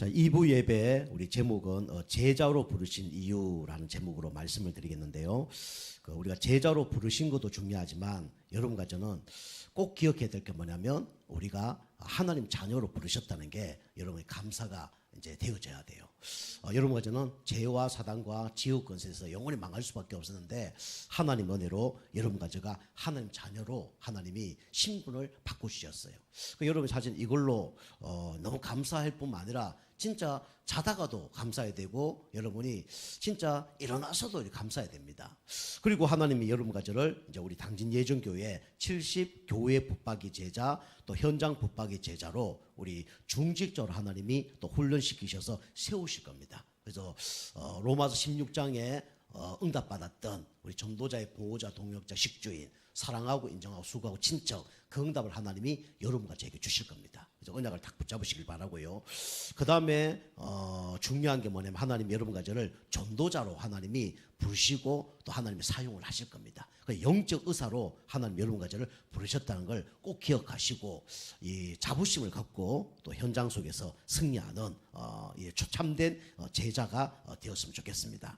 자, 2부 예배 우리 제목은 어, 제자로 부르신 이유라는 제목으로 말씀을 드리겠는데요. 그 우리가 제자로 부르신 것도 중요하지만 여러분과 저는 꼭 기억해야 될 게 뭐냐면 우리가 하나님 자녀로 부르셨다는 게 여러분의 감사가 이제 되어져야 돼요. 어, 여러분과 저는 죄와 사단과 지옥 권세에서 영원히 망할 수밖에 없었는데 하나님 은혜로 여러분과 제가 하나님 자녀로 하나님이 신분을 바꾸주셨어요. 그 여러분 사실 이걸로 어, 너무 감사할 뿐만 아니라 진짜 자다가도 감사해야 되고 여러분이 진짜 일어나서도 감사해야 됩니다. 그리고 하나님이 여러분과 저를 이제 우리 당진 예정교회 70 교회 붙박이 제자 또 현장 붙박이 제자로 우리 중직적으로 하나님이 또 훈련시키셔서 세우실 겁니다. 그래서 어, 로마서 16장에 어, 응답받았던 우리 전도자의 보호자, 동역자, 식주인 사랑하고 인정하고 수고하고 친척 그 응답을 하나님이 여러분과 저에게 주실 겁니다. 그래서 언약을 딱 붙잡으시길 바라고요. 그 다음에 어, 중요한 게 뭐냐면 하나님 여러분과 저를 전도자로 하나님이 부르시고 또 하나님이 사용을 하실 겁니다. 그 영적 의사로 하나님 여러분과 저를 부르셨다는 걸 꼭 기억하시고 이 자부심을 갖고 또 현장 속에서 승리하는 어, 이 참된 어, 제자가 어, 되었으면 좋겠습니다.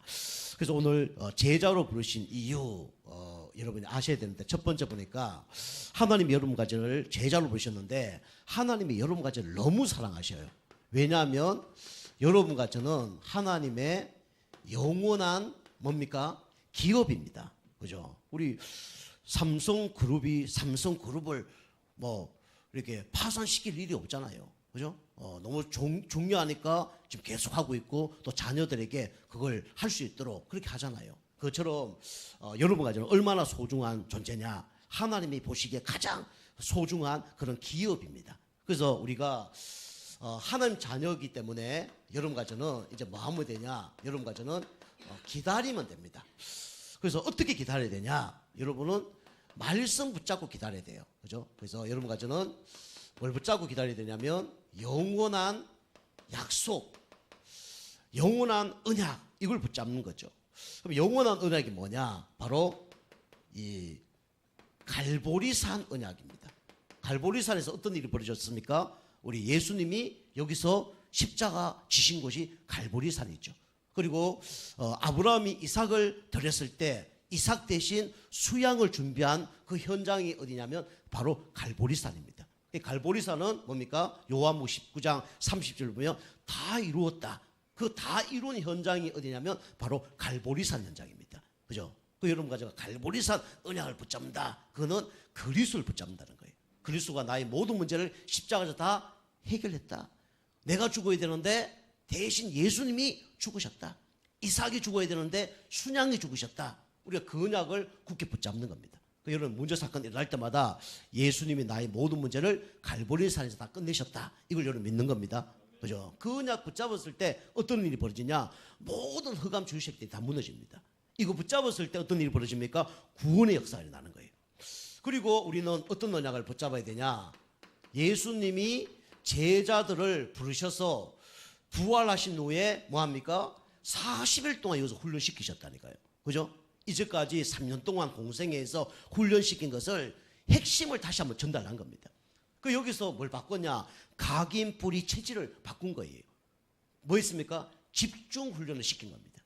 그래서 오늘 어, 제자로 부르신 이유 어, 여러분이 아셔야 되는데 첫 번째 보니까 하나님이 여러분과 저를 제자로 부르셨는데 하나님이 여러분과 저를 너무 사랑하셔요. 왜냐하면 여러분과 저는 하나님의 영원한 뭡니까 기업입니다. 그죠? 우리 삼성 그룹이 삼성 그룹을 뭐 이렇게 파산시킬 일이 없잖아요. 그죠? 어, 너무 종, 중요하니까 지금 계속 하고 있고 또 자녀들에게 그걸 할 수 있도록 그렇게 하잖아요. 그처럼 어, 여러분과 저는 얼마나 소중한 존재냐. 하나님이 보시기에 가장 소중한 그런 기업입니다. 그래서 우리가 어, 하나님 자녀이기 때문에 여러분과 저는 이제 뭐 하면 되냐? 여러분과 저는 어, 기다리면 됩니다. 그래서 어떻게 기다려야 되냐? 여러분은 말씀 붙잡고 기다려야 돼요. 그죠? 그래서 여러분과 저는 뭘 붙잡고 기다려야 되냐면 영원한 약속, 영원한 언약 이걸 붙잡는 거죠. 그럼 영원한 언약이 뭐냐? 바로 이 갈보리산 언약입니다. 갈보리산에서 어떤 일이 벌어졌습니까? 우리 예수님이 여기서 십자가 지신 곳이 갈보리산이죠. 그리고 어, 아브라함이 이삭을 드렸을 때 이삭 대신 수양을 준비한 그 현장이 어디냐면 바로 갈보리산입니다. 이 갈보리산은 뭡니까? 요한무 19장 30절 보면 다 이루었다. 그 다 이룬 현장이 어디냐면 바로 갈보리산 현장입니다. 그죠? 그 여러분과 제가 갈보리산 언약을 붙잡는다. 그거는 그리스도를 붙잡는다는 거예요. 그리스도가 나의 모든 문제를 십자가에서 다 해결했다. 내가 죽어야 되는데 대신 예수님이 죽으셨다. 이삭이 죽어야 되는데 순양이 죽으셨다. 우리가 그 언약을 굳게 붙잡는 겁니다. 그 여러분 문제 사건 일어날 때마다 예수님이 나의 모든 문제를 갈보리산에서 다 끝내셨다. 이걸 여러분 믿는 겁니다. 그죠? 그 언약 붙잡았을 때 어떤 일이 벌어지냐? 모든 흑암 주식들이 다 무너집니다. 이거 붙잡았을 때 어떤 일이 벌어집니까? 구원의 역사가 일어나는 거예요. 그리고 우리는 어떤 언약을 붙잡아야 되냐? 예수님이 제자들을 부르셔서 부활하신 후에 뭐합니까? 40일 동안 여기서 훈련시키셨다니까요. 그죠? 이제까지 3년 동안 공생에서 훈련시킨 것을 핵심을 다시 한번 전달한 겁니다. 그 여기서 뭘 바꿨냐? 각인 뿌리 체질을 바꾼 거예요. 뭐 있습니까? 집중 훈련을 시킨 겁니다.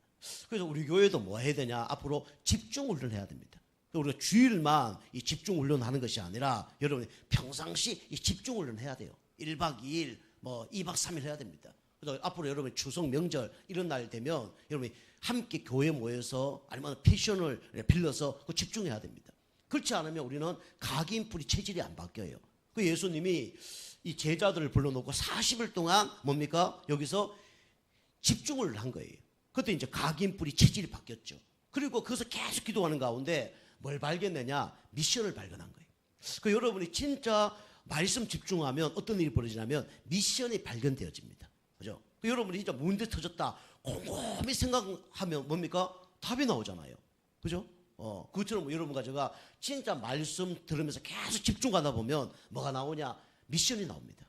그래서 우리 교회도 뭐 해야 되냐? 앞으로 집중 훈련해야 됩니다. 우리가 주일만 이 집중 훈련하는 것이 아니라 여러분 평상시 이 집중 훈련 해야 돼요. 1박 2일, 뭐 2박 3일 해야 됩니다. 그래서 앞으로 여러분 추석 명절 이런 날 되면 여러분이 함께 교회 모여서 아니면 패션을 빌려서 그 집중해야 됩니다. 그렇지 않으면 우리는 각인 뿌리 체질이 안 바뀌어요. 그 예수님이 이 제자들을 불러놓고 40일 동안 뭡니까? 여기서 집중을 한 거예요. 그때 이제 각인 뿌리 체질이 바뀌었죠. 그리고 거기서 계속 기도하는 가운데 뭘 발견했냐? 미션을 발견한 거예요. 그 여러분이 진짜 말씀 집중하면 어떤 일이 벌어지냐면 미션이 발견되어집니다. 그죠? 그 여러분이 진짜 문제 터졌다. 곰곰이 생각하면 뭡니까? 답이 나오잖아요. 그죠? 어, 그처럼 여러분과 제가 진짜 말씀 들으면서 계속 집중하다 보면 뭐가 나오냐? 미션이 나옵니다.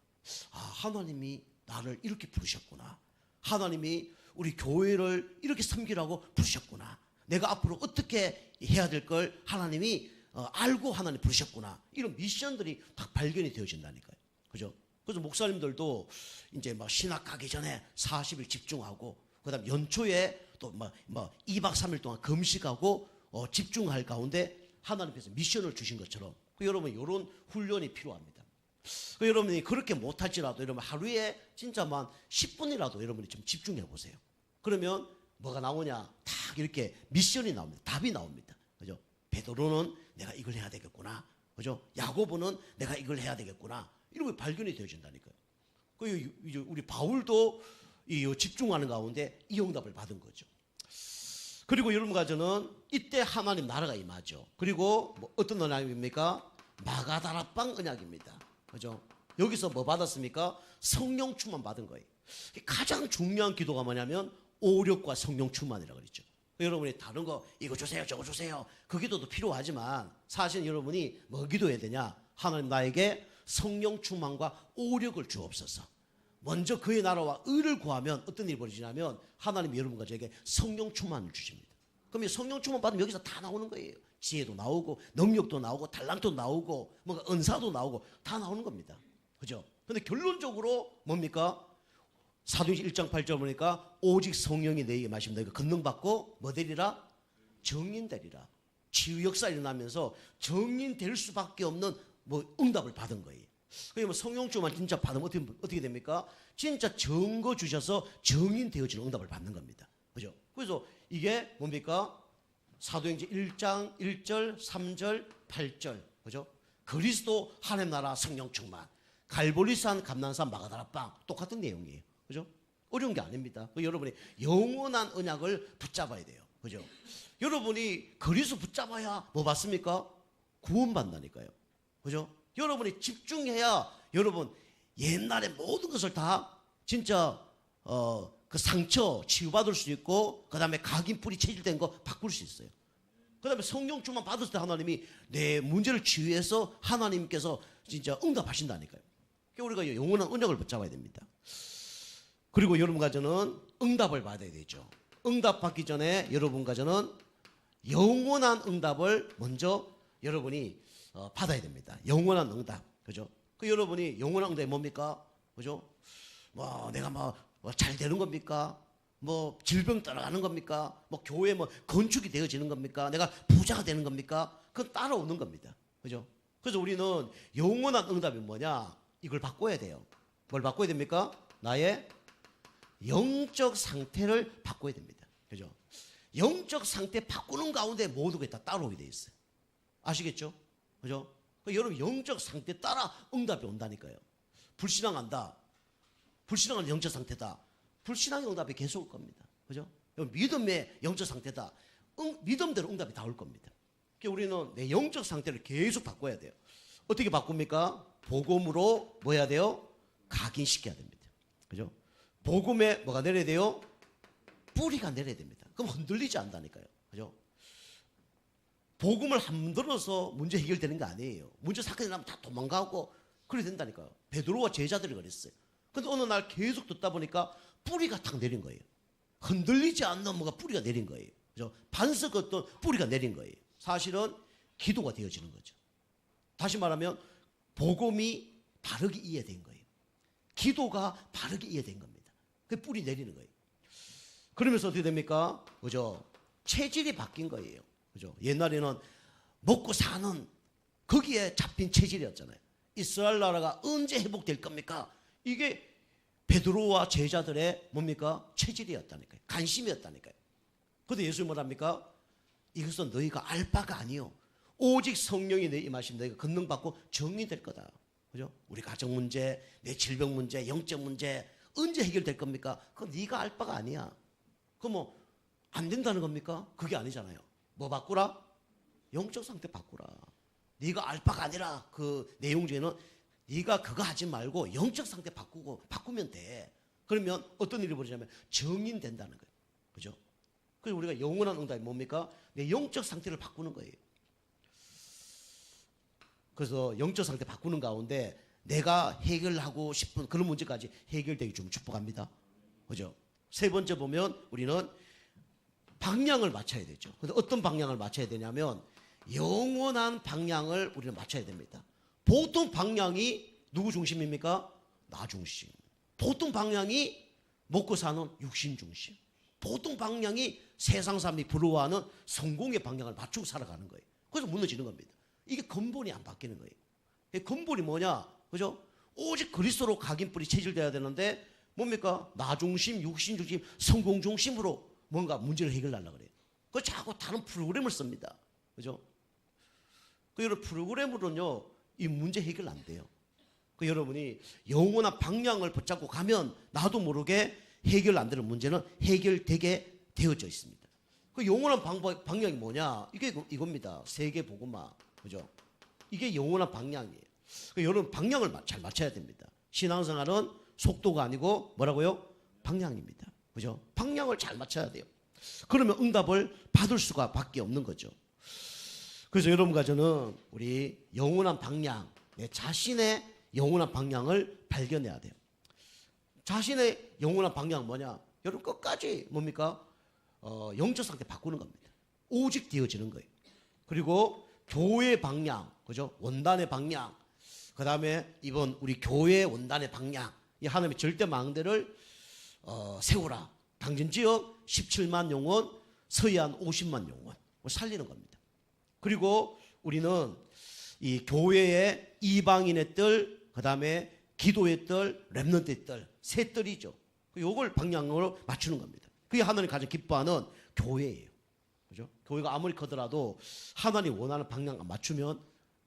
아, 하나님이 나를 이렇게 부르셨구나. 하나님이 우리 교회를 이렇게 섬기라고 부르셨구나. 내가 앞으로 어떻게 해야 될 걸 하나님이 어, 알고 하나님 부르셨구나. 이런 미션들이 딱 발견이 되어진다니까요. 그죠? 그래서 목사님들도 이제 막 신학 가기 전에 40일 집중하고 그 다음 연초에 또뭐 뭐 2박 3일 동안 금식하고 어, 집중할 가운데 하나님께서 미션을 주신 것처럼 그 여러분 이런 훈련이 필요합니다. 그 여러분이 그렇게 못할지라도 여러분 하루에 진짜만 10분이라도 여러분이 좀 집중해 보세요. 그러면 뭐가 나오냐? 딱 이렇게 미션이 나옵니다. 답이 나옵니다. 그죠? 베드로는 내가 이걸 해야 되겠구나. 그죠? 야고보는 내가 이걸 해야 되겠구나. 이런 게 발견이 되어진다니까요. 그 우리 바울도 이 집중하는 가운데 이 응답을 받은 거죠. 그리고 여러분과 저는 이때 하나님 나라가 임하죠. 그리고 뭐 어떤 언약입니까? 마가다라빵 언약입니다. 그죠? 여기서 뭐 받았습니까? 성령 충만 받은 거예요. 가장 중요한 기도가 뭐냐면 오력과 성령 충만이라고 그랬죠. 여러분이 다른 거 이거 주세요 저거 주세요 그 기도도 필요하지만 사실 여러분이 뭐 기도해야 되냐 하나님 나에게 성령 충만과 오력을 주옵소서 먼저 그의 나라와 의를 구하면 어떤 일이 벌어지냐면 하나님이 여러분과 저에게 성령 충만을 주십니다 그럼 이 성령 충만 받으면 여기서 다 나오는 거예요 지혜도 나오고 능력도 나오고 달란트도 나오고 뭔가 은사도 나오고 다 나오는 겁니다 그죠 근데 결론적으로 뭡니까 사도행전 1장 8절 보니까 오직 성령이 너에게 마시면 너희가 권능 받고 뭐 되리라? 정인 되리라. 치유 역사 일어나면서 정인 될 수밖에 없는 뭐 응답을 받은 거예요. 그게 뭐 성령주만 진짜 받으면 어떻게, 어떻게 됩니까? 진짜 증거 주셔서 정인 되어지는 응답을 받는 겁니다. 그죠? 그래서 이게 뭡니까? 사도행전 1장 1절, 3절, 8절. 그죠? 그리스도 하나님 나라 성령 충만. 갈보리산 감난산 마가다라 빵 똑같은 내용이에요. 그죠? 어려운 게 아닙니다. 그 여러분이 영원한 언약을 붙잡아야 돼요. 그죠? 여러분이 그리스도 붙잡아야 뭐 받습니까? 구원받는다니까요. 그죠? 여러분이 집중해야 여러분 옛날에 모든 것을 다 진짜 어, 그 상처 치유받을 수 있고 그 다음에 각인 뿌리 체질된 거 바꿀 수 있어요. 그 다음에 성령 충만 받았을 때 하나님이 내 문제를 치유해서 하나님께서 진짜 응답하신다니까요. 그러니까 우리가 영원한 언약을 붙잡아야 됩니다. 그리고 여러분과 저는 응답을 받아야 되죠. 응답 받기 전에 여러분과 저는 영원한 응답을 먼저 여러분이 어, 받아야 됩니다. 영원한 응답. 그죠? 그 여러분이 영원한 응답이 뭡니까? 그죠? 뭐 내가 뭐잘 되는 겁니까? 뭐 질병 따라가는 겁니까? 뭐 교회 뭐 건축이 되어지는 겁니까? 내가 부자가 되는 겁니까? 그건 따라오는 겁니다. 그죠? 그래서 우리는 영원한 응답이 뭐냐? 이걸 바꿔야 돼요. 뭘 바꿔야 됩니까? 나의 영적 상태를 바꿔야 됩니다. 그죠? 영적 상태 바꾸는 가운데 게다 따라오게 돼 있어요. 아시겠죠? 그죠? 그 여러분 영적 상태 따라 응답이 온다니까요. 불신앙한다. 불신앙은 영적 상태다. 불신앙의 응답이 계속 올 겁니다. 그죠? 믿음의 영적 상태다. 응, 믿음대로 응답이 다 올 겁니다. 그러니까 우리는 내 영적 상태를 계속 바꿔야 돼요. 어떻게 바꿉니까? 복음으로 뭐 해야 돼요? 각인시켜야 됩니다. 그죠? 복음에 뭐가 내려야 돼요? 뿌리가 내려야 됩니다. 그럼 흔들리지 않다니까요. 그죠? 복음을 한번 들어서 문제 해결되는 게 아니에요. 문제 사건이 나면 다 도망가고 그래 된다니까요. 베드로와 제자들이 그랬어요. 근데 어느 날 계속 듣다 보니까 뿌리가 탁 내린 거예요. 흔들리지 않는 뭐가 뿌리가 내린 거예요. 그죠? 반석 어떤 뿌리가 내린 거예요. 사실은 기도가 되어지는 거죠. 다시 말하면 복음이 바르게 이해된 거예요. 기도가 바르게 이해된 겁니다. 그 뿌리 내리는 거예요. 그러면서 어떻게 됩니까? 그죠? 체질이 바뀐 거예요. 그죠? 옛날에는 먹고 사는 거기에 잡힌 체질이었잖아요. 이스라엘 나라가 언제 회복될 겁니까? 이게 베드로와 제자들의 뭡니까? 체질이었다니까요. 관심이었다니까요. 근데 예수님 뭐랍니까? 이것은 너희가 알 바가 아니요. 오직 성령이 내 임하시면 너희가 권능 받고 정리될 거다. 그죠? 우리 가정 문제, 내 질병 문제, 영적 문제 언제 해결될 겁니까? 그건 네가 알 바가 아니야. 그뭐안 된다는 겁니까? 그게 아니잖아요. 뭐 바꾸라? 영적 상태 바꾸라. 네가 알 바가 아니라 그 내용 중에는 네가 그거 하지 말고 영적 상태 바꾸고 바꾸면 돼. 그러면 어떤 일이 벌어지냐면 정인 된다는 거예요. 그죠? 그래서 우리가 영원한 응답이 뭡니까? 내 영적 상태를 바꾸는 거예요. 그래서 영적 상태 바꾸는 가운데 내가 해결하고 싶은 그런 문제까지 해결되기 좀 축복합니다. 그죠? 세 번째 보면 우리는 방향을 맞춰야 되죠. 근데 어떤 방향을 맞춰야 되냐면 영원한 방향을 우리는 맞춰야 됩니다. 보통 방향이 누구 중심입니까? 나 중심. 보통 방향이 먹고 사는 육신 중심. 보통 방향이 세상 사람이 부러워하는 성공의 방향을 맞추고 살아가는 거예요. 그래서 무너지는 겁니다. 이게 근본이 안 바뀌는 거예요. 이 근본이 뭐냐? 그죠? 오직 그리스도로 각인뿔이 체질돼야 되는데 뭡니까? 나 중심, 육신 중심, 성공 중심으로 뭔가 문제를 해결하려고 그래요. 그 자꾸 다른 프로그램을 씁니다. 그죠? 그 여러분 프로그램으로는요 이 문제 해결 안 돼요. 그 여러분이 영원한 방향을 붙잡고 가면 나도 모르게 해결 안 되는 문제는 해결되게 되어져 있습니다. 그 영원한 방법, 방향이 뭐냐? 이게 이겁니다. 세계 복음화. 그죠? 이게 영원한 방향이에요. 그 여러분 방향을 마- 잘 맞춰야 됩니다. 신앙생활은 속도가 아니고 뭐라고요? 방향입니다. 그죠? 방향을 잘 맞춰야 돼요. 그러면 응답을 받을 수가 밖에 없는 거죠. 그래서 여러분과 저는 우리 영원한 방향, 내 자신의 영원한 방향을 발견해야 돼요. 자신의 영원한 방향 뭐냐? 여러분 끝까지 뭡니까? 어, 영적 상태 바꾸는 겁니다. 오직 되어지는 거예요. 그리고 교회 방향, 그죠? 원단의 방향. 그 다음에 이번 우리 교회 원단의 방향. 이 하나님의 절대 망대를 어, 세우라. 당진 지역 17만 영혼, 서해안 50만 영혼. 뭐 살리는 겁니다. 그리고 우리는 이 교회의 이방인의 뜰, 그 다음에 기도의 뜰, 랩런트의 뜰, 세 뜰이죠. 요걸 방향으로 맞추는 겁니다. 그게 하나님 가장 기뻐하는 교회예요. 그죠? 교회가 아무리 커더라도 하나님 원하는 방향 안 맞추면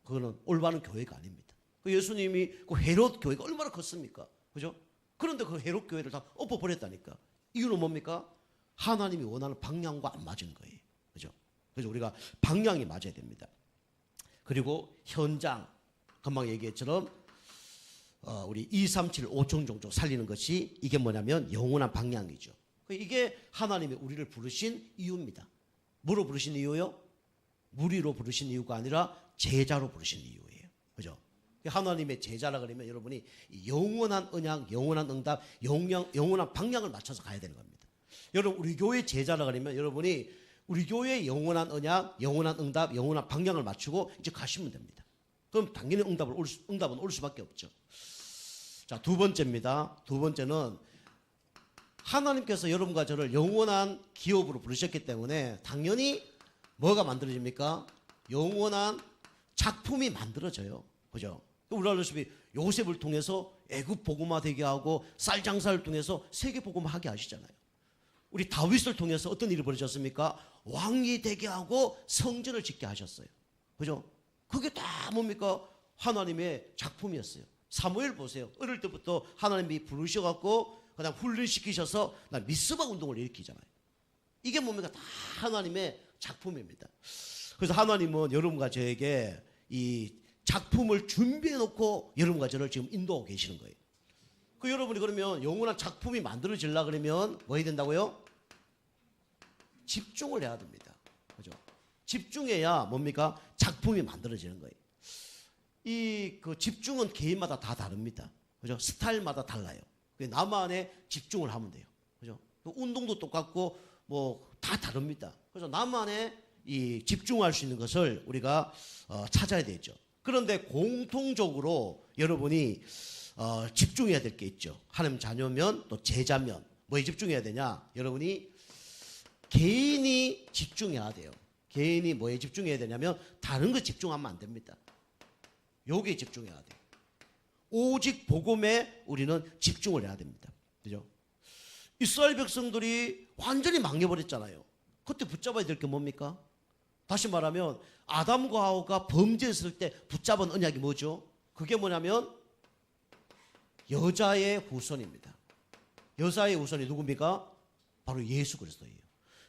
그거는 올바른 교회가 아닙니다. 그 예수님이 그 헤롯 교회가 얼마나 컸습니까? 그죠? 그런데 그 헤롯 교회를 다 엎어버렸다니까. 이유는 뭡니까? 하나님이 원하는 방향과 안 맞은 거예요. 그죠? 그래서 우리가 방향이 맞아야 됩니다. 그리고 현장, 금방 얘기했처럼 어, 우리 2, 3, 7, 5종 종족 살리는 것이 이게 뭐냐면 영원한 방향이죠. 그 이게 하나님이 우리를 부르신 이유입니다. 뭐로 부르신 이유요? 무리로 부르신 이유가 아니라 제자로 부르신 이유예요. 그죠? 하나님의 제자라 그러면 여러분이 이 영원한 언약, 영원한 응답, 영영, 영원한 방향을 맞춰서 가야 되는 겁니다. 여러분 우리 교회 제자라 그러면 여러분이 우리 교회의 영원한 언약, 영원한 응답, 영원한 방향을 맞추고 이제 가시면 됩니다. 그럼 당연히 응답을 올 수, 응답은 올 수밖에 없죠. 자, 두 번째입니다. 두 번째는 하나님께서 여러분과 저를 영원한 기업으로 부르셨기 때문에 당연히 뭐가 만들어집니까? 영원한 작품이 만들어져요. 그죠? 우리가 알다시피 요셉을 통해서 애굽 복음화 되게 하고 쌀 장사를 통해서 세계 복음화 하게 하시잖아요. 우리 다윗을 통해서 어떤 일이 벌어졌습니까? 왕이 되게 하고 성전을 짓게 하셨어요. 그죠? 그게 다 뭡니까? 하나님의 작품이었어요. 사무엘 보세요. 어릴 때부터 하나님이 부르셔갖고 그냥 훈련시키셔서 나 미스바 운동을 일으키잖아요. 이게 뭡니까? 다 하나님의 작품입니다. 그래서 하나님은 여러분과 저에게 이 작품을 준비해 놓고 여러분과 저를 지금 인도하고 계시는 거예요. 그 여러분이 그러면 영원한 작품이 만들어질라 그러면 뭐 해야 된다고요? 집중을 해야 됩니다. 그죠? 집중해야 뭡니까? 작품이 만들어지는 거예요. 이 그 집중은 개인마다 다 다릅니다. 그죠? 스타일마다 달라요. 그 나만의 집중을 하면 돼요. 그죠? 그 운동도 똑같고 뭐 다 다릅니다. 그래서 나만의 이 집중할 수 있는 것을 우리가 어, 찾아야 되죠. 그런데 공통적으로 여러분이 어, 집중해야 될 게 있죠. 하나님 자녀면 또 제자면 뭐에 집중해야 되냐? 여러분이 개인이 집중해야 돼요. 개인이 뭐에 집중해야 되냐면 다른 거 집중하면 안 됩니다. 여기에 집중해야 돼요. 오직 복음에 우리는 집중을 해야 됩니다. 그죠? 이스라엘 백성들이 완전히 망해버렸잖아요. 그때 붙잡아야 될 게 뭡니까? 다시 말하면 아담과 하와가 범죄했을 때 붙잡은 언약이 뭐죠? 그게 뭐냐면 여자의 후손입니다. 여자의 후손이 누굽니까? 바로 예수 그리스도예요.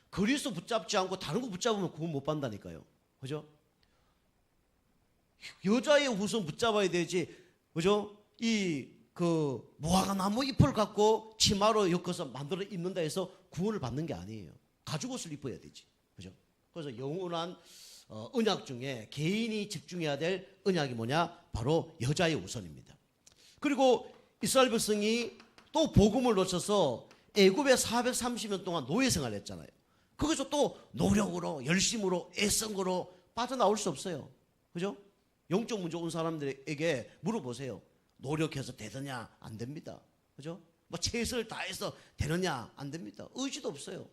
그리스도 붙잡지 않고 다른 거 붙잡으면 구원 못 받는다니까요. 그죠? 여자의 후손 붙잡아야 되지. 그죠? 이 그 무화과 나무 잎을 갖고 치마로 엮어서 만들어 입는다 해서 구원을 받는 게 아니에요. 가죽 옷을 입어야 되지. 그래서 영원한 어, 언약 중에 개인이 집중해야 될 언약이 뭐냐? 바로 여자의 우선입니다. 그리고 이스라엘 백성이 또 복음을 놓쳐서 애굽에 430년 동안 노예 생활했잖아요. 거기서 또 노력으로 열심으로 애성으로 빠져나올 수 없어요. 그죠? 영적 문제 온 사람들에게 물어보세요. 노력해서 되느냐 안 됩니다. 그죠? 뭐 최선을 다해서 되느냐 안 됩니다. 의지도 없어요.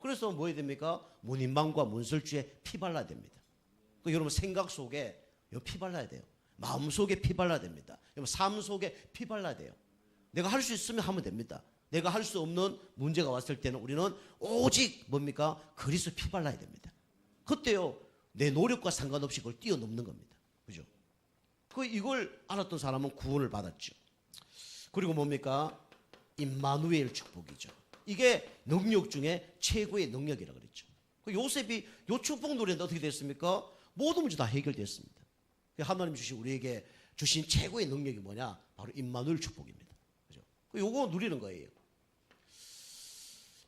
그래서 뭐 해야 됩니까? 문인방과 문설주에 피 발라야 됩니다. 그 여러분 생각 속에 피 발라야 돼요. 마음 속에 피 발라야 됩니다. 여러분 삶 속에 피 발라야 돼요. 내가 할 수 있으면 하면 됩니다. 내가 할 수 없는 문제가 왔을 때는 우리는 오직 뭡니까? 그리스도 피 발라야 됩니다. 그때요 내 노력과 상관없이 그걸 뛰어넘는 겁니다. 그죠? 그 이걸 알았던 사람은 구원을 받았죠. 그리고 뭡니까? 임마누엘 축복이죠. 이게 능력 중에 최고의 능력이라 그랬죠. 그 요셉이 요 축복 누리는데 어떻게 됐습니까? 모든 문제 다 해결됐습니다. 그 하나님 주신 우리에게 주신 최고의 능력이 뭐냐? 바로 임마누엘 축복입니다. 그죠? 그 요거 누리는 거예요.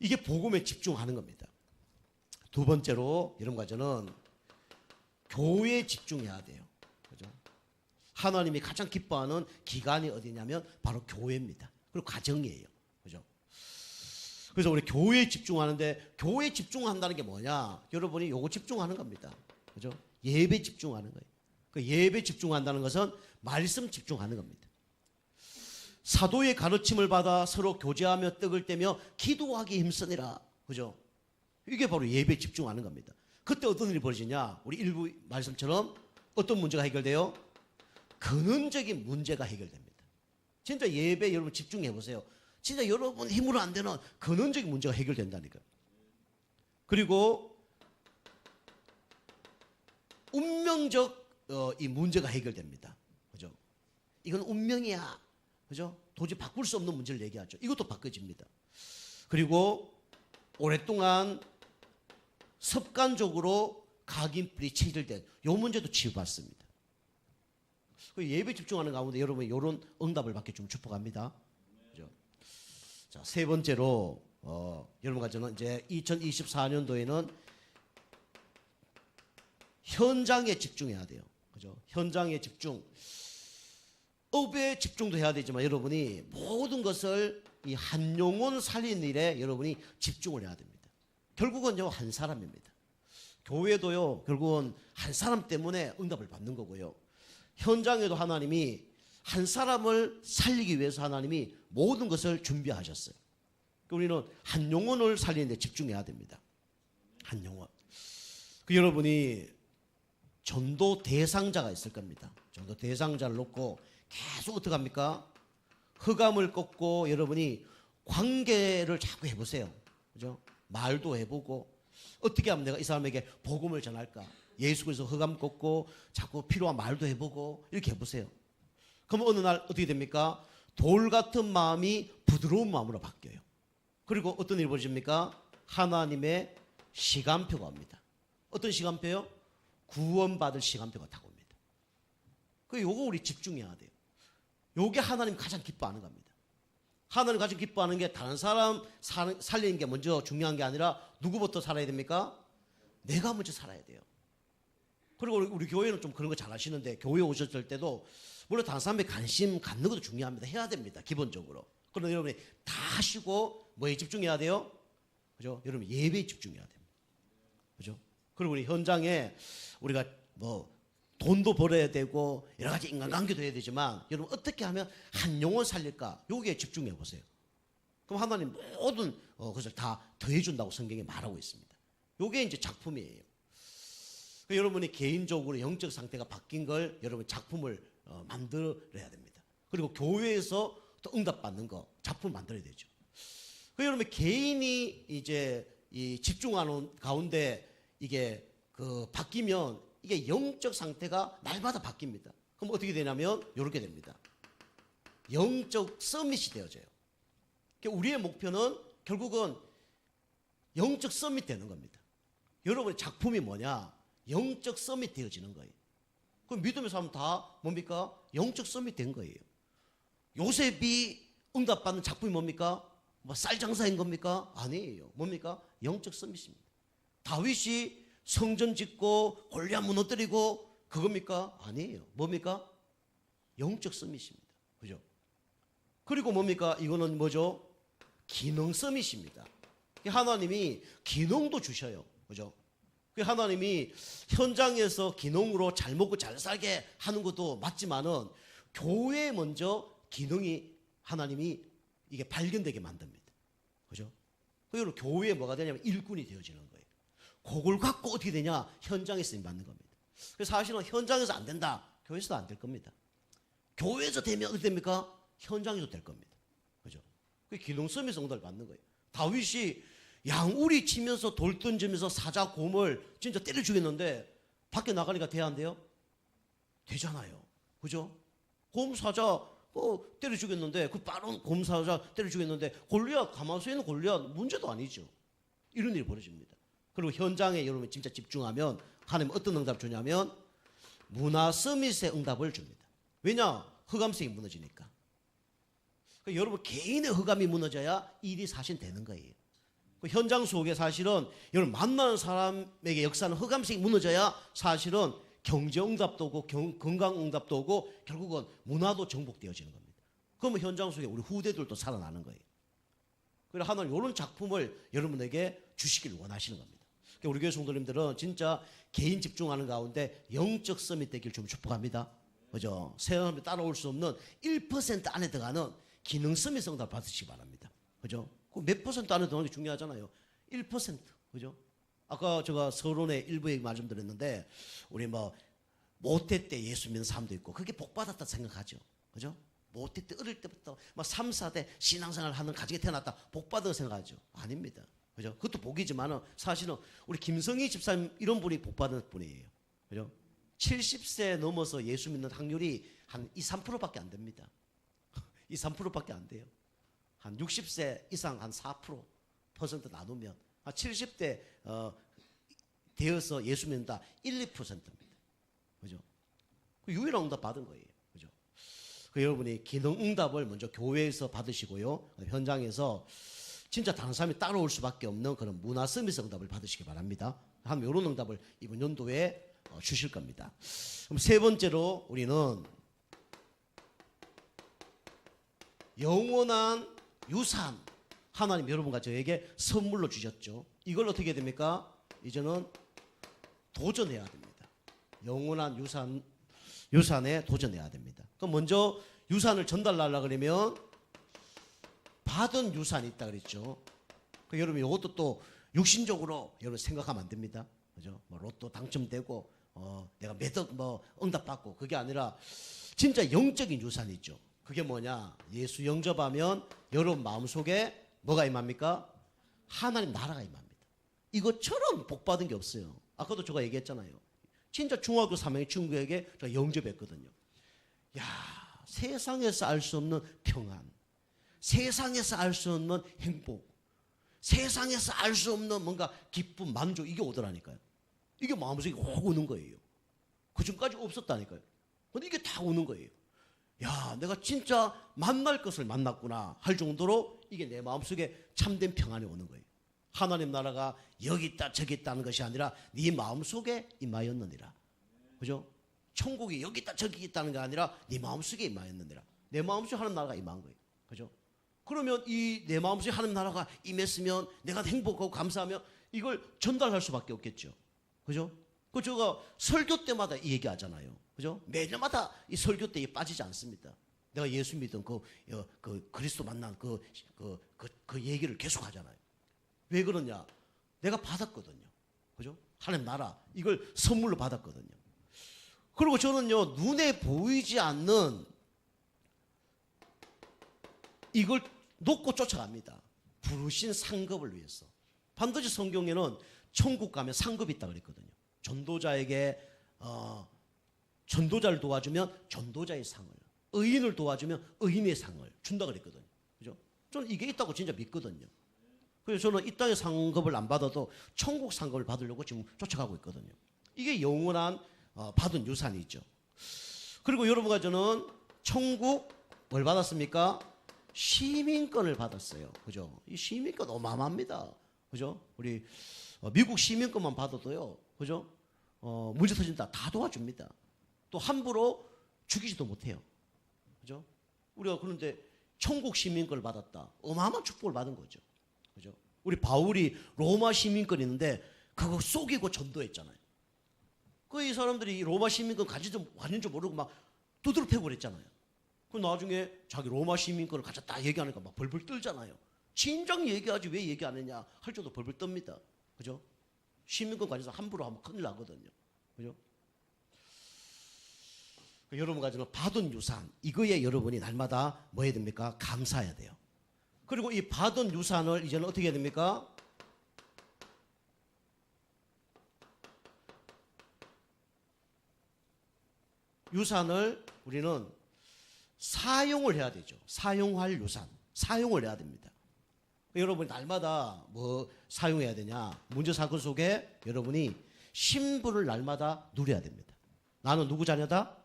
이게 복음에 집중하는 겁니다. 두 번째로 여러분과 저는 교회에 집중해야 돼요. 그죠? 하나님이 가장 기뻐하는 기관이 어디냐면 바로 교회입니다. 그리고 가정이에요. 그래서 우리 교회에 집중하는데 교회에 집중한다는 게 뭐냐? 여러분이 요거 집중하는 겁니다. 그죠? 예배 집중하는 거예요. 그 예배 집중한다는 것은 말씀 집중하는 겁니다. 사도의 가르침을 받아 서로 교제하며 떡을 떼며 기도하기 힘쓰니라. 그죠? 이게 바로 예배에 집중하는 겁니다. 그때 어떤 일이 벌어지냐? 우리 일부 말씀처럼 어떤 문제가 해결돼요? 근원적인 문제가 해결됩니다. 진짜 예배 여러분 집중해 보세요. 진짜 여러분 힘으로 안 되는 근원적인 문제가 해결된다니까요. 그리고 운명적 어, 이 문제가 해결됩니다. 그죠? 이건 운명이야. 그죠? 도저히 바꿀 수 없는 문제를 얘기하죠. 이것도 바꿔집니다. 그리고 오랫동안 습관적으로 각인불이 체질된 요 문제도 치유받습니다. 그 예배 집중하는 가운데 여러분이 이런 응답을 받게 좀 축복합니다. 자, 세 번째로 어, 여러분과 저는 이제 2024년도에는 현장에 집중해야 돼요. 그죠? 현장에 집중. 업에 집중도 해야 되지만 여러분이 모든 것을 이 한용운 살리는 일에 여러분이 집중을 해야 됩니다. 결국은 요 한 사람입니다. 교회도요 결국은 한 사람 때문에 응답을 받는 거고요. 현장에도 하나님이 한 사람을 살리기 위해서 하나님이 모든 것을 준비하셨어요. 그러니까 우리는 한 영혼을 살리는 데 집중해야 됩니다. 한 영혼. 그 여러분이 전도 대상자가 있을 겁니다. 전도 대상자를 놓고 계속 어떻게 합니까? 흑암을 꺾고 여러분이 관계를 자꾸 해보세요. 그죠? 말도 해보고 어떻게 하면 내가 이 사람에게 복음을 전할까? 예수 그리스도 흑암 꺾고 자꾸 필요한 말도 해보고 이렇게 해보세요. 그럼 어느 날 어떻게 됩니까? 돌 같은 마음이 부드러운 마음으로 바뀌어요. 그리고 어떤 일이 벌어집니까? 하나님의 시간표가 옵니다. 어떤 시간표요? 구원받을 시간표가 딱 옵니다. 그 요거 우리 집중해야 돼요. 요게 하나님 가장 기뻐하는 겁니다. 하나님 가장 기뻐하는 게 다른 사람 사- 살리는 게 먼저 중요한 게 아니라 누구부터 살아야 됩니까? 내가 먼저 살아야 돼요. 그리고 우리 교회는 좀 그런 거 잘 하시는데 교회 오셨을 때도 물론 사람에 관심 갖는 것도 중요합니다. 해야 됩니다. 기본적으로. 그러나 여러분이 다 하시고 뭐에 집중해야 돼요? 그죠? 여러분 예배에 집중해야 됩니다. 그죠? 그리고 우리 현장에 우리가 뭐 돈도 벌어야 되고 여러 가지 인간관계도 해야 되지만 여러분 어떻게 하면 한 영혼 살릴까? 여기에 집중해 보세요. 그럼 하나님 모든 어, 것을 다 더해준다고 성경에 말하고 있습니다. 요게 이제 작품이에요. 그 여러분이 개인적으로 영적 상태가 바뀐 걸 여러분 작품을 어, 만들어야 됩니다. 그리고 교회에서 또 응답받는 거 작품 만들어야 되죠. 그 여러분 개인이 이제 이 집중하는 가운데 이게 그 바뀌면 이게 영적 상태가 날마다 바뀝니다. 그럼 어떻게 되냐면 이렇게 됩니다. 영적 서밋이 되어져요. 그러니까 우리의 목표는 결국은 영적 서밋 되는 겁니다. 여러분의 작품이 뭐냐? 영적 서밋 되어지는 거예요. 그럼 믿음의 사람 다 뭡니까? 영적 서밋 된 거예요. 요셉이 응답받는 작품이 뭡니까? 뭐 쌀 장사인 겁니까? 아니에요. 뭡니까? 영적 서밋입니다. 다윗이 성전 짓고 골리앗 무너뜨리고 그겁니까? 아니에요. 뭡니까? 영적 서밋입니다. 그죠? 그리고 뭡니까? 이거는 뭐죠? 기능 서밋입니다. 하나님이 기능도 주셔요. 그죠? 그 하나님이 현장에서 기능으로 잘 먹고 잘 살게 하는 것도 맞지만은 교회에 먼저 기능이 하나님이 이게 발견되게 만듭니다. 그죠? 그리고 교회에 뭐가 되냐면 일꾼이 되어지는 거예요. 그걸 갖고 어떻게 되냐? 현장에 쓰임 받는 겁니다. 그래서 사실은 현장에서 안 된다. 교회에서도 안 될 겁니다. 교회에서 되면 어떻게 됩니까? 현장에서 될 겁니다. 그죠? 그 기능성에서 응답을 받는 거예요. 다윗이 양우리 치면서 돌 던지면서 사자 곰을 진짜 때려 죽였는데 밖에 나가니까 돼야 안 돼요? 되잖아요. 그죠? 곰 사자 어, 때려 죽였는데 그 빠른 곰 사자 때려 죽였는데 골리앗 가만 서 있는 골리앗 문제도 아니죠. 이런 일이 벌어집니다. 그리고 현장에 여러분 진짜 집중하면 하나님 어떤 응답 주냐면 문화 서밋의 응답을 줍니다. 왜냐? 흑암성이 무너지니까. 그 여러분 개인의 흑암이 무너져야 일이 사실 되는 거예요. 그 현장 속에 사실은 여러분 만나는 사람에게 역사는 흑암성이 무너져야 사실은 경제 응답도 오고 경- 건강 응답도 오고 결국은 문화도 정복되어지는 겁니다. 그러면 현장 속에 우리 후대들도 살아나는 거예요. 그래서 하나님 이런 작품을 여러분에게 주시길 원하시는 겁니다. 그러니까 우리 교회 성도님들은 진짜 개인 집중하는 가운데 영적 서밋 되길 좀 축복합니다. 그죠? 세상에 따라올 수 없는 1% 안에 들어가는 기능 서밋 성답 받으시기 바랍니다. 그죠? 그 몇 퍼센트 안에 들어가는 게 중요하잖아요. 1%. 그죠? 아까 제가 서론에 일부에 말씀드렸는데 우리 뭐 모태 때 예수 믿는 사람도 있고 그게 복 받았다 생각하죠. 그죠? 모태 때 어릴 때부터 막 3, 4대 신앙생활 하는 가정에 태어났다 복 받아 생각하죠. 아닙니다. 그죠? 그것도 복이지만은 사실은 우리 김성희 집사님 이런 분이 복 받은 분이에요. 그죠? 70세 넘어서 예수 믿는 확률이 한 2, 3%밖에 안 됩니다. 2, 3%밖에 안 돼요. 한 60세 이상 한 4% 퍼센트 나누면 한 70대 어, 되어서 예수 믿는다 1, 2%입니다. 그죠? 그 유일한 응답 받은 거예요. 그죠? 그 여러분이 기능 응답을 먼저 교회에서 받으시고요. 현장에서 진짜 다른 사람이 따라올 수밖에 없는 그런 문화 서비스 응답을 받으시기 바랍니다. 한 이런 응답을 이번 연도에 어, 주실 겁니다. 그럼 세 번째로 우리는 영원한 유산 하나님 여러분과 저에게 선물로 주셨죠. 이걸 어떻게 됩니까? 이제는 도전해야 됩니다. 영원한 유산 유산에 도전해야 됩니다. 그럼 먼저 유산을 전달하려 그러면 받은 유산이 있다 그랬죠. 그 여러분 이것도 또 육신적으로 여러분 생각하면 안 됩니다. 그죠? 뭐 로또 당첨되고 어 내가 매덕 뭐 응답 받고 그게 아니라 진짜 영적인 유산이 있죠. 그게 뭐냐? 예수 영접하면 여러분 마음속에 뭐가 임합니까? 하나님 나라가 임합니다. 이것처럼 복 받은 게 없어요. 아까도 제가 얘기했잖아요. 진짜 중학교 3학년 친구에게 제가 영접했거든요. 야, 세상에서 알 수 없는 평안. 세상에서 알 수 없는 행복. 세상에서 알 수 없는 뭔가 기쁨, 만족 이게 오더라니까요. 이게 마음속에 확 오는 거예요. 그 전까지 없었다니까요. 근데 이게 다 오는 거예요. 야, 내가 진짜 만날 것을 만났구나 할 정도로 이게 내 마음속에 참된 평안이 오는 거예요. 하나님 나라가 여기 있다 저기 있다는 것이 아니라 네 마음속에 임하였느니라. 그죠? 천국이 여기 있다 저기 있다는 게 아니라 네 마음속에 임하였느니라. 내 마음속에 하나님 나라가 임한 거예요. 그죠? 그러면 이 내 마음속에 하나님 나라가 임했으면 내가 행복하고 감사하며 이걸 전달할 수밖에 없겠죠. 그죠? 그 제가 설교 때마다 이 얘기 하잖아요. 그죠? 매년마다 이 설교 때에 빠지지 않습니다. 내가 예수 믿은 그, 어, 그 그리스도 만난 그, 그, 그, 그 얘기를 계속 하잖아요. 왜 그러냐? 내가 받았거든요. 그죠? 하나님 나라. 이걸 선물로 받았거든요. 그리고 저는요, 눈에 보이지 않는 이걸 놓고 쫓아갑니다. 부르신 상급을 위해서. 반드시 성경에는 천국 가면 상급이 있다 그랬거든요. 전도자에게 어, 전도자를 도와주면 전도자의 상을, 의인을 도와주면 의인의 상을 준다 그랬거든요. 그죠? 저는 이게 있다고 진짜 믿거든요. 그래서 저는 이 땅의 상급을 안 받아도 천국 상급을 받으려고 지금 쫓아가고 있거든요. 이게 영원한 어, 받은 유산이죠. 그리고 여러분과 저는 천국 뭘 받았습니까? 시민권을 받았어요. 그죠? 이 시민권 어마어마합니다. 그죠? 우리 어, 미국 시민권만 받아도요. 그죠? 어, 문제 터진다. 다 도와줍니다. 또 함부로 죽이지도 못해요. 그죠? 우리가 그런데 천국 시민권을 받았다. 어마어마한 축복을 받은 거죠. 그죠? 우리 바울이 로마 시민권 있는데 그거 속이고 전도했잖아요. 그 이 사람들이 이 로마 시민권 가지도 왔는지 모르고 막 두드러 패고 그랬잖아요. 그 나중에 자기 로마 시민권을 가졌다 얘기하니까 막 벌벌 떨잖아요. 진작 얘기하지 왜 얘기 안 했냐 할 정도 벌벌 떱니다. 그죠? 시민권 가져서 함부로 하면 큰일 나거든요. 그죠? 여러분 가지고 받은 유산 이거에 여러분이 날마다 뭐 해야 됩니까? 감사해야 돼요. 그리고 이 받은 유산을 이제는 어떻게 해야 됩니까? 유산을 우리는 사용을 해야 되죠. 사용할 유산, 사용을 해야 됩니다. 여러분이 날마다 뭐 사용해야 되냐? 문제 사건 속에 여러분이 신분을 날마다 누려야 됩니다. 나는 누구 자녀다?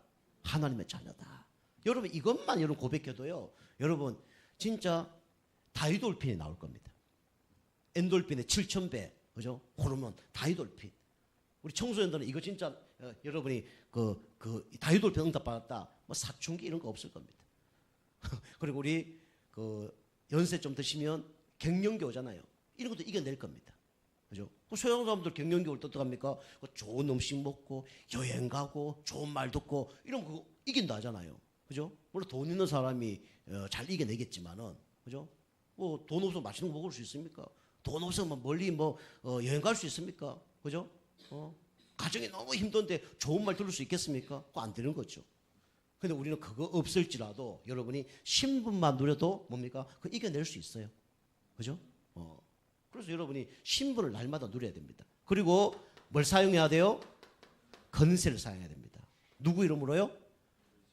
하나님의 자녀다. 여러분 이것만 여러분 고백해도요. 여러분 진짜 다이돌핀이 나올 겁니다. 엔돌핀의 7,000배, 그죠? 호르몬 다이돌핀. 우리 청소년들은 이거 진짜 어, 여러분이 그, 그 다이돌핀 응답 받았다. 뭐 사춘기 이런 거 없을 겁니다. 그리고 우리 그 연세 좀 드시면 갱년기 오잖아요. 이런 것도 이겨낼 겁니다. 그죠? 그 소양 사람들 갱년기 어떡합니까? 그 좋은 음식 먹고 여행 가고 좋은 말 듣고 이런 거 이긴다 하잖아요. 그죠? 물론 돈 있는 사람이 어, 잘 이겨내겠지만은 그죠? 뭐 돈 없으면 맛있는 거 먹을 수 있습니까? 돈 없으면 멀리 뭐 어, 여행 갈 수 있습니까? 그죠? 어? 가정이 너무 힘든데 좋은 말 들을 수 있겠습니까? 그거 안 되는 거죠. 근데 우리는 그거 없을지라도 여러분이 신분만 누려도 뭡니까? 그 이겨낼 수 있어요. 그죠? 어. 그래서 여러분이 신분을 날마다 누려야 됩니다. 그리고 뭘 사용해야 돼요? 건세를 사용해야 됩니다. 누구 이름으로요?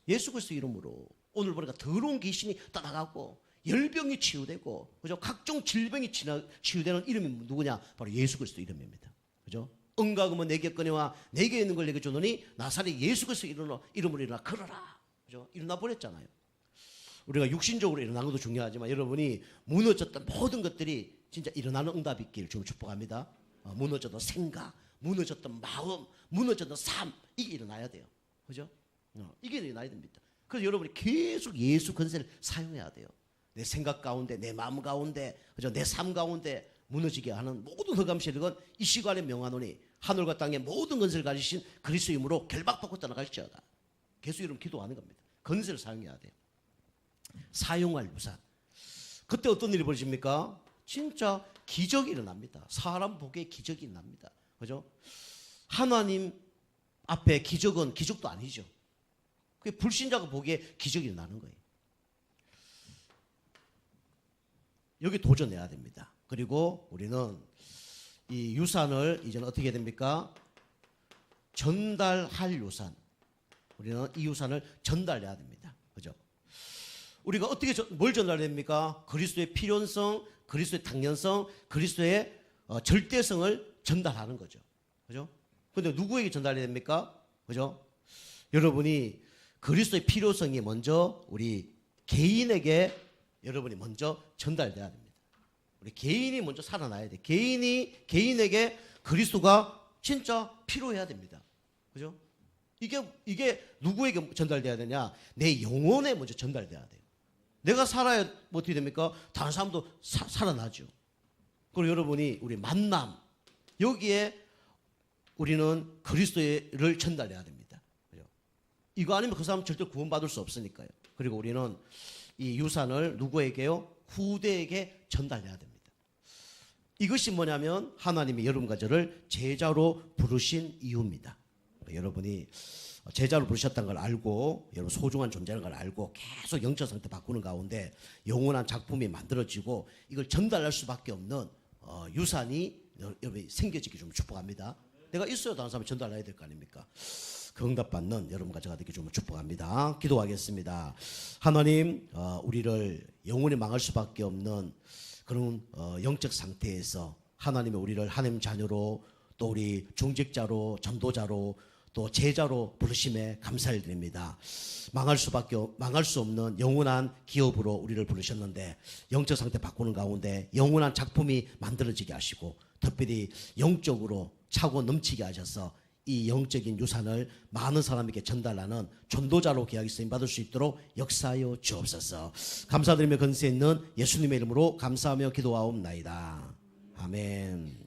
예수 그리스도 이름으로. 오늘 보니까 더러운 귀신이 떠나가고 열병이 치유되고 그죠? 각종 질병이 치유되는 이름이 누구냐? 바로 예수 그리스도 이름입니다. 그죠? 응가금은 내게 꺼내와 내게 있는 걸 내게 주노니 나사렛 예수 그리스도 이름으로 일어나 걸어라. 그죠? 일어나 버렸잖아요. 우리가 육신적으로 일어나는 것도 중요하지만 여러분이 무너졌던 모든 것들이 진짜 일어나는 응답이 있기를 좀 축복합니다. 어, 무너졌던 생각, 무너졌던 마음, 무너졌던 삶 이게 일어나야 돼요. 그죠? 어, 이게 일어나야 됩니다. 그래서 여러분이 계속 예수 건세를 사용해야 돼요. 내 생각 가운데, 내 마음 가운데, 그죠? 내 삶 가운데 무너지게 하는 모든 흑암 세력은 이 시간에 명하노니 하늘과 땅의 모든 건세를 가지신 그리스도 이름으로 결박받고 떠나갈지어다. 계속 이름 기도하는 겁니다. 건세를 사용해야 돼요. 사용할 유산. 그때 어떤 일이 벌어집니까? 진짜 기적이 일어납니다. 사람 보기에 기적이 일어납니다. 그죠? 하나님 앞에 기적은 기적도 아니죠. 그 불신자가 보기에 기적이 일어나는 거예요. 여기 도전해야 됩니다. 그리고 우리는 이 유산을 이제는 어떻게 됩니까? 전달할 유산. 우리는 이 유산을 전달해야 됩니다. 그죠? 우리가 어떻게 저- 뭘 전달해야 됩니까? 그리스도의 필요성, 그리스도의 당연성, 그리스도의 어, 절대성을 전달하는 거죠. 그죠? 근데 누구에게 전달해야 됩니까? 그죠? 여러분이 그리스도의 필요성이 먼저 우리 개인에게 여러분이 먼저 전달돼야 됩니다. 우리 개인이 먼저 살아나야 돼. 개인이 개인에게 그리스도가 진짜 필요해야 됩니다. 그죠? 이게 이게 누구에게 전달돼야 되냐? 내 영혼에 먼저 전달돼야 돼요. 내가 살아야 뭐 어떻게 됩니까? 다른 사람도 사- 살아나죠. 그리고 여러분이 우리 만남 여기에 우리는 그리스도를 전달해야 됩니다. 이거 아니면 그 사람 절대 구원받을 수 없으니까요. 그리고 우리는 이 유산을 누구에게요? 후대에게 전달해야 됩니다. 이것이 뭐냐면 하나님이 여러분과 저를 제자로 부르신 이유입니다. 여러분이 제자로 부르셨다는 걸 알고 여러분 소중한 존재라는 걸 알고 계속 영적 상태 바꾸는 가운데 영원한 작품이 만들어지고 이걸 전달할 수밖에 없는 어, 유산이 여- 여러분이 생겨지기 좀 축복합니다. 내가 있어야 다른 사람이 전달해야 될 거 아닙니까? 그 응답받는 여러분과 제가 되기 좀 축복합니다. 기도하겠습니다. 하나님, 어, 우리를 영원히 망할 수밖에 없는 그런 어, 영적 상태에서 하나님의 우리를 하나님 자녀로 또 우리 중직자로 전도자로 또 제자로 부르심에 감사를 드립니다. 망할 수밖에 없- 망할 수 없는 영원한 기업으로 우리를 부르셨는데 영적 상태 바꾸는 가운데 영원한 작품이 만들어지게 하시고 특별히 영적으로 차고 넘치게 하셔서 이 영적인 유산을 많은 사람에게 전달하는 전도자로 계약이 쓰임 받을 수 있도록 역사하여 주옵소서. 감사드리며 건세 있는 예수님의 이름으로 감사하며 기도하옵나이다. 아멘.